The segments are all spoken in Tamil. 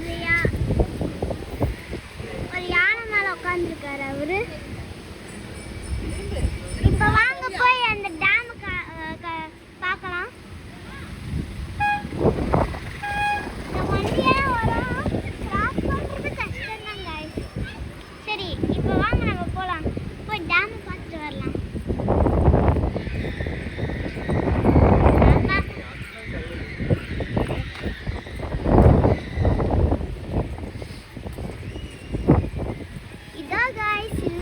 ஒரு யா ஒரு யானை மேலே உட்காந்துருக்காரு அவரு.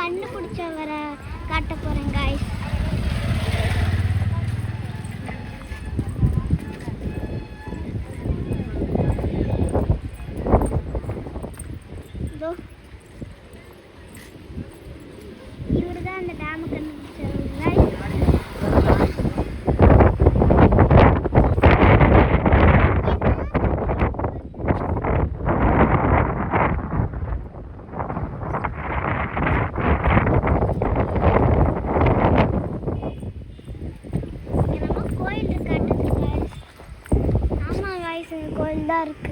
கண்டுபிடிச்சவரை காட்ட போகிறேன் காய்ஸ் இவர் தான் அந்த parc.